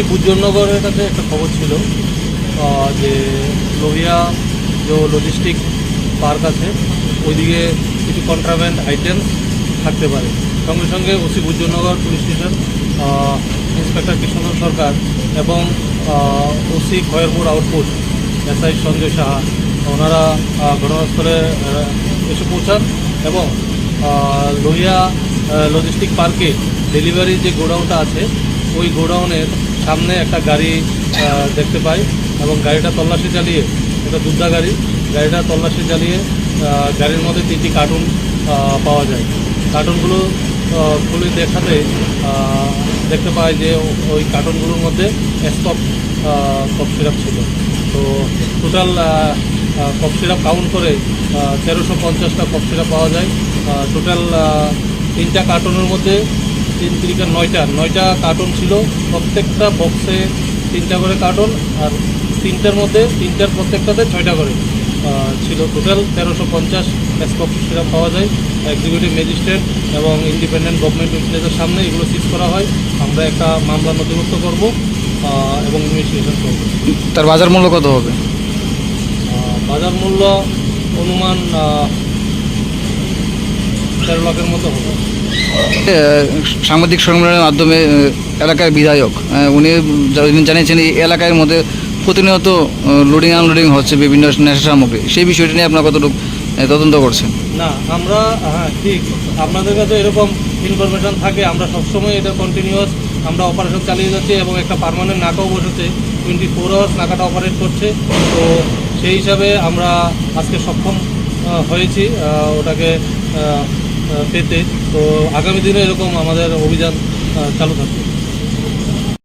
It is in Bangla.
ওসি বুজ্জনগরের কাছে একটা খবর ছিল যে লোহিয়া যে লজিস্টিক পার্ক আছে, ওইদিকে কিছু কন্ট্রাব্যান্ড আইটেমস থাকতে পারে। সঙ্গে সঙ্গে OC Bujjanagar police station inspector Krishnadhar Sarkar এবং OC Khoyerpur outpost SI Sanjay Saha, ওনারা ঘটনাস্থলে এসে পৌঁছান এবং লোহিয়া লজিস্টিক পার্কে ডেলিভারি যে গোডাউনটা আছে, ওই গোডাউনের সামনে একটা গাড়ি দেখতে পাই এবং গাড়িটা তল্লাশি চালিয়ে একটা দুধা গাড়ি, গাড়িটা তল্লাশি চালিয়ে গাড়ির মধ্যে তিনটি কার্টুন পাওয়া যায়। কার্টুনগুলো খুলে দেখাতে দেখতে পাই যে ওই কার্টুনগুলোর মধ্যে স্টপ কফ সিরাপ ছিল। তো টোটাল কফ সিরাপ কাউন্ট করে তেরোশো পঞ্চাশটা কফ সিরাপ পাওয়া যায়। টোটাল তিনটা কার্টুনের মধ্যে তিন তিরিকা নয়টা নয়টা কার্টুন ছিল। প্রত্যেকটা বক্সে তিনটা করে কার্টুন আর তিনটার মধ্যে তিনটার প্রত্যেকটাতে ছয়টা করে। ছিল টোটাল তেরোশো পঞ্চাশ স্কপ সিরাপ পাওয়া যায়। এক্সিকিউটিভ ম্যাজিস্ট্রেট এবং ইন্ডিপেন্ডেন্ট গভর্নমেন্ট উইটনেসের সামনে এগুলো সিজ করা হয়। আমরা একটা মামলা নথিভুক্ত করব এবং ইনভেস্টিগেশন করব। তার বাজার মূল্য কত হবে? বাজার মূল্য অনুমান তেরো লাখের মতো হবে সাংবাদিক সম্মেলনের মাধ্যমে এলাকার বিধায়ক উনি জানিয়েছেন এই এলাকার মধ্যে প্রতিনিয়ত লোডিং আনলোডিং হচ্ছে বিভিন্ন নেশা সামগ্রী। সেই বিষয়টি নিয়ে আপনার কতটুকু তদন্ত করছেন? না আমরা হ্যাঁ ঠিক। আপনাদের কাছে এরকম ইনফরমেশন থাকে আমরা সবসময় এটা কন্টিনিউয়াস আমরা অপারেশন চালিয়ে যাচ্ছি এবং একটা পারমানেন্ট নাকাও বসেছে। টোয়েন্টি ফোর আওয়ার্স নাকাটা অপারেট করছে। তো সেই হিসাবে আমরা আজকে সক্ষম হয়েছি। ওটাকে পেতে। তো আগামী দিনে এরকম আমাদের অভিযান চালু থাকবে।